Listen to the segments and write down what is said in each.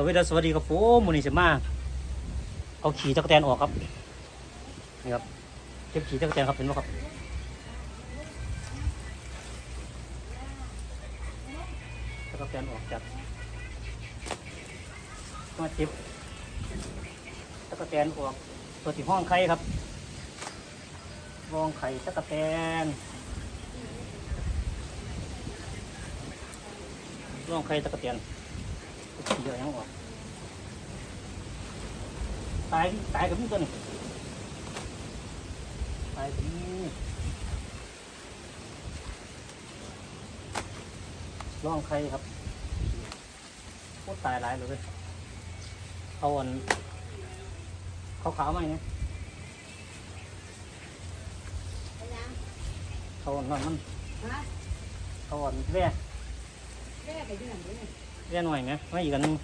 สวัสดีสวัสดีครับผมมูนี่จะมาเอาขี่ตะกแตนออกครับนี่ครับเก็บขี่ตะกแตนครับเห็นไหมครับตะกแตนออกจากมาเก็บตะกแตนออกตัวที่ห้องไข่ครับห้องไข่ตะกแตนห้องไข่ตะกแตนขี่เยอะยังออก ตายตายกับนี่ตัวนี้ตายกับนี่ร่องใครครับโคตรตายหลายเลยเว้ยเอาอันเขาขาวๆมาเนี่ยเขาอันนั่นมันฮะเขาอันแร่แม่ไปที่ไหนเนี่ยแร่หน่อยไหมไม่อีกอันหนึง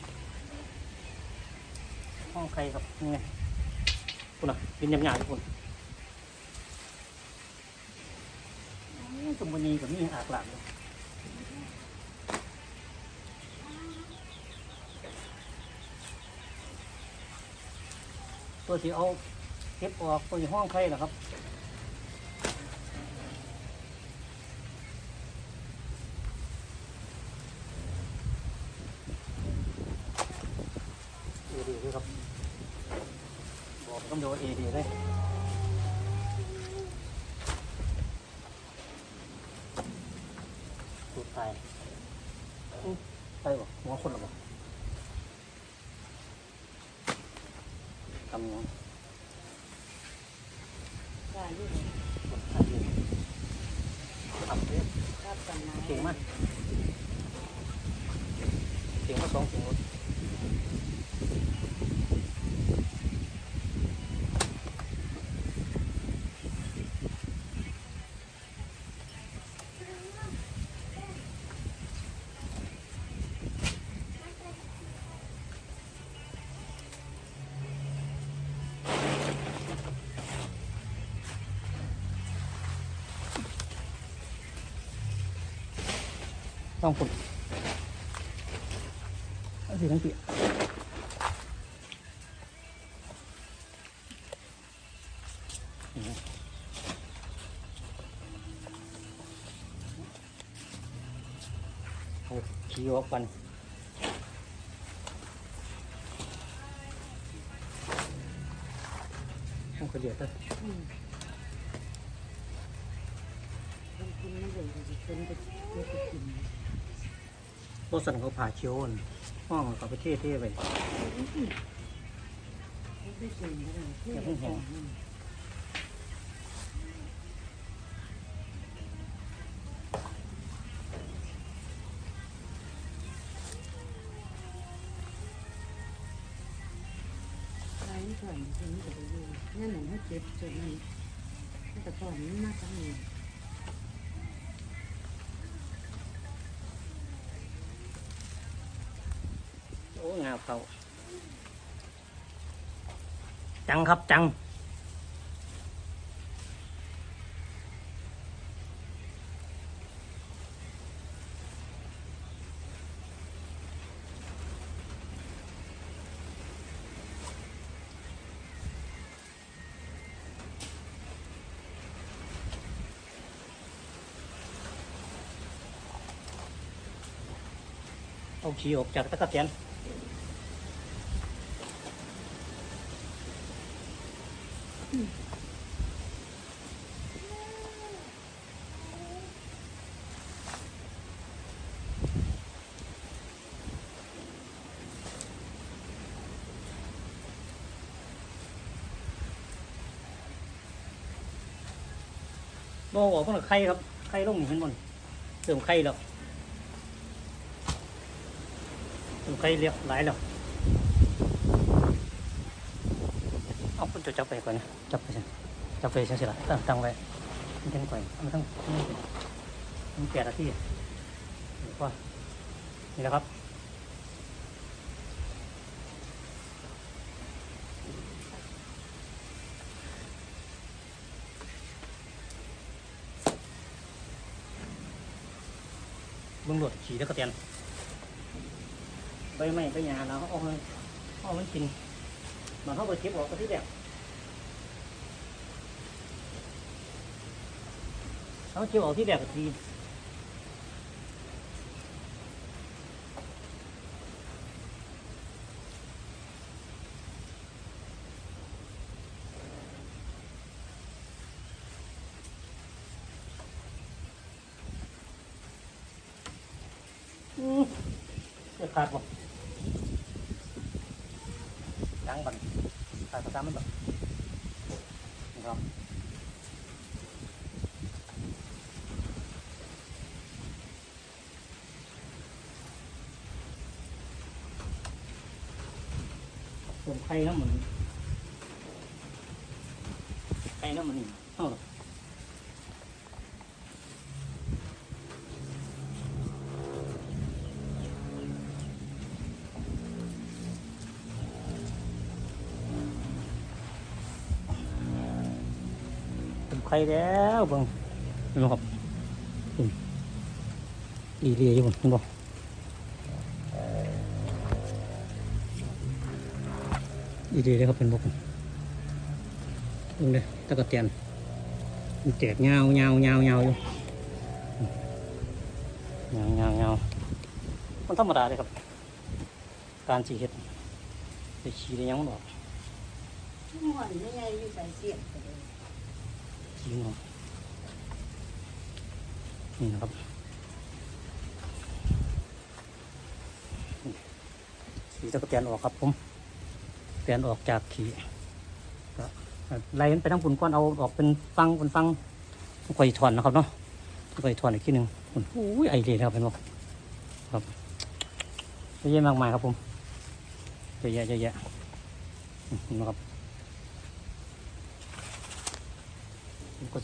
ห้องใครครับนี่ไงคุณอะเป็นยำหยาบๆทุกคนสมบูรณ์กับนี่อากหลากเลยตัวที่เอาเก็บออกตัวห้องใครนะครับเอดีด้วยครับ บอก ต้องดูเอดีเลยตูดตายอื้อตายบ่หัวคนหรอบ่กำยังได้ลูกครับรับกันนะเก่งมากเก่ ต้องฝึกเอาสิทั้งปีเอาขี้ออกกันต้องกระเดียดเลยอืมต้อง กินไม่เหลือจะเป็นไปเพื่อไปกินรถสั่นเขาผ่าเชียวน่ะห้องเขาไปเท่ๆไปไม่ได้กินอะไรเพื่อไปกินใช่ก่อนคนนี้จะไปดูนั่นหนูให้เจ็บจนมันแต่ก่อนมันมากจังเลย งาเขาจังครับจังเอาขี้ออกจากตะกั่วแตน บ่ออกพิ่นก็ไข่ครับ ไข่ลงนี่เห็นบ่นเติมไข่แล้วเติมไข่เรียบหลายแล้วเอาคุณจะจับไปก่อนนะจับไปสิจับไปสิละตั้งตั้งไว้มันเป็นก่อนมันต้องมันแปดนาทีก็นี่แหละครับ เบื้องหลวดขี่ตะกะเตียนใบไม้ใบหญ้าเราเอามันเอามันกินมันเขาไปเก็บออกก็ที่แบบเขาเก็บออกที่แบบก็ที จะขาดบ่ดังบันขาดประจำมันบ่ครับเติมไข่น้ำมันไข่น้ำมันนี่เอาล่ะเป็นใครแล้วบังนบ่ครับอีเรียอยู่บนเห็นบ่อีเรียเลยครับเป็นบ่ผมตรงเลยตะกะเตียนมันแจกเงาเงาเงาเงาอยู่เงาเงาเงามันธรรมดาเลยครับ การสีเห็ดไปฉีได้ยังมันออกชั่วโมงนี่ไงอยู่ใส่เสียบ นออกนี่นะครับสีตะกะเตียนออกครับผมเตียนออกจากขีก็ไล่ันไปทั้งปุ่นก้อนเอาออกเป็นฟังเป็นฟังค่อยถอนนะครับเนาะค่อยถอนอีกทีหนึ่งปุ่นอุ้ยไอเดียครับเป็นบอกครับเยอะแยะมากมายครับผมเยอะแยะเยอะแยะนะครับ ผมก็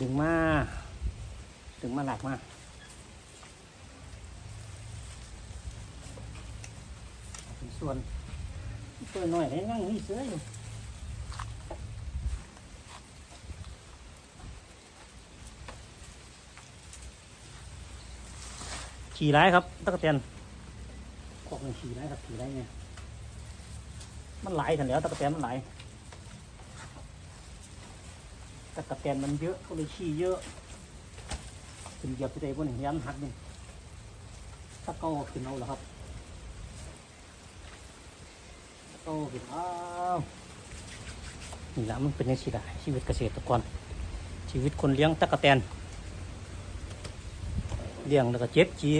ดึงมา ดึงมาหลักมาเป็นส่วนส่วนหน่อยได้นั่งนี่เสืออยู่ขี่ร้ายครับตะกเตียนขอกมันขี่ร้ายครับขี่ร้ายไงมันไหลถันแล้วตะกเตียนมันไหล ตะกะเตียนมันเยอะก็เลยขี่เยอะขึ้นเหยียบที่ใดพวกนี้ยันหักนี่ถ้าเก้าขึ้นเอาเหรอครับโอ้พี่อ้านี่ละมันเป็นยังสิละชีวิตเกษตรกรชีวิตคนเลี้ยงตะกะแตนเลี้ยงแล้วก็เจ็บจี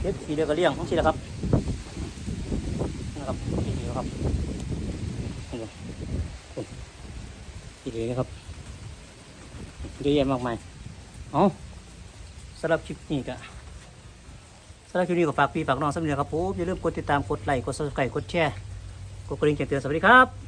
เจ็บจีแล้วก็เลี้ยงทั้งสิละครับนะครับนี่นะครับนี่ครับนี่เลยนะครับ เยอะแยะมากมายเอาสำหรับคลิปนี้ก็สำหรับคลิปนี้ก็ฝากพี่ฝากน้องสำเนียครับผมอย่าลืมกดติดตามกดไลค์กดซับสไครต์กดแชร์กดกระดิ่งแจ้งเตือนสวัสดีครับ